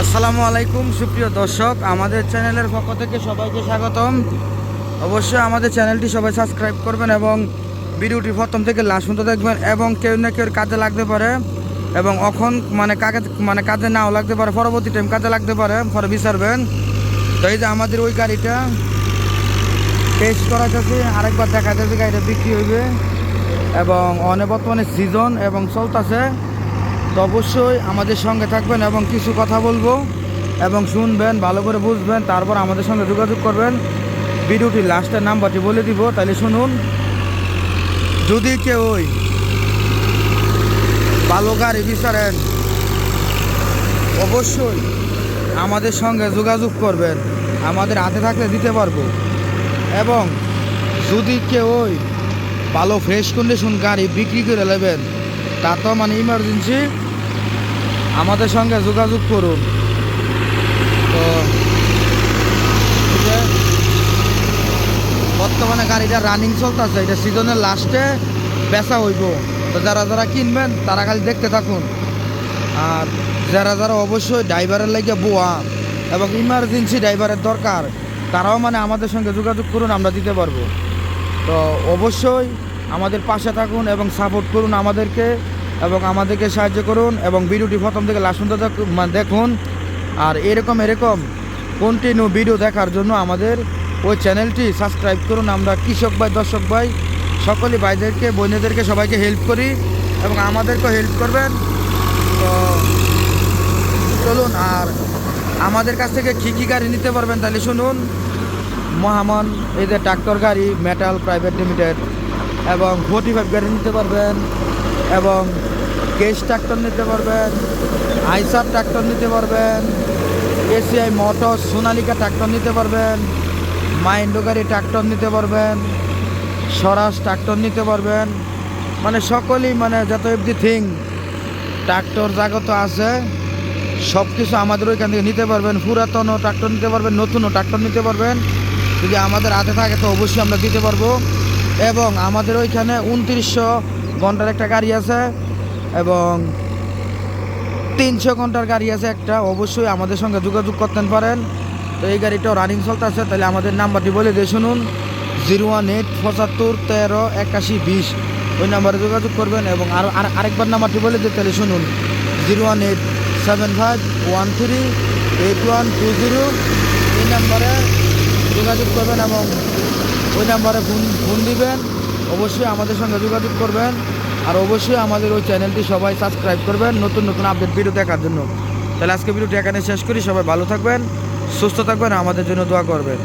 আসসালামু আলাইকুম, সুপ্রিয় দর্শক। আমাদের চ্যানেলের পক্ষ থেকে সবাইকে স্বাগতম। অবশ্যই আমাদের চ্যানেলটি সবাই সাবস্ক্রাইব করবেন এবং ভিডিওটি প্রথম থেকে লাস্ট পর্যন্ত দেখবেন এবং কেউ না কেউ কাজে লাগতে পারে এবং অখন মানে কাকে মানে কাজে নাও লাগতে পারে, পরবর্তী টাইম কাজে লাগতে পারে, পরে বিচারবেন। তো এই যে আমাদের ওই গাড়িটা টেস্ট করা যাচ্ছে আরেকবার দেখা যাচ্ছে গাড়িটা বিক্রি হইবে এবং অনেক বর্তমানে সিজন এবং চলতেছে। তো অবশ্যই আমাদের সঙ্গে থাকবেন এবং কিছু কথা বলব এবং শুনবেন, ভালো করে বুঝবেন, তারপর আমাদের সঙ্গে যোগাযোগ করবেন। ভিডিওটি লাস্টের নাম্বারটি বলে দিব, তাহলে শুনুন। যদি কেউ ভালো গাড়ি বিচারেন, অবশ্যই আমাদের সঙ্গে যোগাযোগ করবেন। আমাদের হাতে থাকলে দিতে পারব। এবং যদি কেউ ভালো ফ্রেশ কন্ডিশন গাড়ি বিক্রি করে নেবেন, তা তো মানে ইমার্জেন্সি আমাদের সঙ্গে যোগাযোগ করুন। তো বর্তমানে গাড়িটা রানিং চলতেছে, এটা সিজনের লাস্টে বেচা হইব। তো যারা যারা কিনবেন, তারা খালি দেখতে থাকুন। আর যারা যারা অবশ্যই ড্রাইভারের লাগে বোয়া এবং ইমার্জেন্সি ড্রাইভারের দরকার, তারাও মানে আমাদের সঙ্গে যোগাযোগ করুন, আমরা দিতে পারব। তো অবশ্যই আমাদের পাশে থাকুন এবং সাপোর্ট করুন আমাদেরকে। এবং আমাদেরকে সাহায্য করুন এবং ভিডিওটি প্রথম থেকে লাস্ট পর্যন্ত দেখুন। আর এরকম এরকম কন্টিনিউ ভিডিও দেখার জন্য আমাদের ওই চ্যানেলটি সাবস্ক্রাইব করুন। আমরা কৃষক ভাই, দর্শক ভাই, সকলে ভাইদেরকে বোনেদেরকে সবাইকে হেল্প করি এবং আমাদেরকেও হেল্প করবেন। তো চলুন, আর আমাদের কাছ থেকে কী কী গাড়ি নিতে পারবেন তাহলে শুনুন। মহামন যে ট্রাক্টর গাড়ি মেটাল প্রাইভেট লিমিটেড এবং ফোর্টি ফাইভ গাড়ি নিতে পারবেন। এবং কেস ট্রাক্টর নিতে পারবেন, আইসার ট্রাক্টর নিতে পারবেন, এসিআই মোটর সোনালিকা ট্রাক্টর নিতে পারবেন, মাইন্ডো গাড়ি ট্রাক্টর নিতে পারবেন, স্বরাজ ট্রাক্টর নিতে পারবেন। মানে সকলেই মানে যত এভরি থিং ট্রাক্টর জাগত আছে সব কিছু আমাদের ওইখান থেকে নিতে পারবেন। পুরাতনও ট্রাক্টর নিতে পারবেন নতুনও ট্রাক্টর নিতে পারবেন। যদি আমাদের হাতে থাকে তো অবশ্যই আমরা দিতে পারব। এবং আমাদের ওইখানে উনত্রিশশো ঘণ্টার একটা গাড়ি আছে এবং তিনশো ঘণ্টার গাড়ি আছে একটা। অবশ্যই আমাদের সঙ্গে যোগাযোগ করতে পারেন। তো এই গাড়িটাও রানিং চলতেছে, তাহলে আমাদের নাম্বারটি বলে দিয়ে শুনুন। জিরো ওয়ান এইট পঁচাত্তর তেরো একাশি বিশ। ওই নাম্বারে যোগাযোগ করবেন এবং আর, আর- আরেকবার নাম্বারটি বলে দিয়ে তাহলে শুনুন। Zero one eight seven five one three eight one two zero এই নাম্বারে যোগাযোগ করবেন এবং ওই নাম্বারে ফোন ফোন দিবেন। অবশ্যই আমাদের সঙ্গে যোগাযোগ করবেন আর অবশ্যই আমাদের ওই চ্যানেলটি সবাই সাবস্ক্রাইব করবেন, নতুন নতুন আপডেট ভিডিও দেখার জন্য। তাহলে আজকে ভিডিওটি এখানে শেষ করি, সবাই ভালো থাকবেন, সুস্থ থাকবেন, আমাদের জন্য দোয়া করবেন।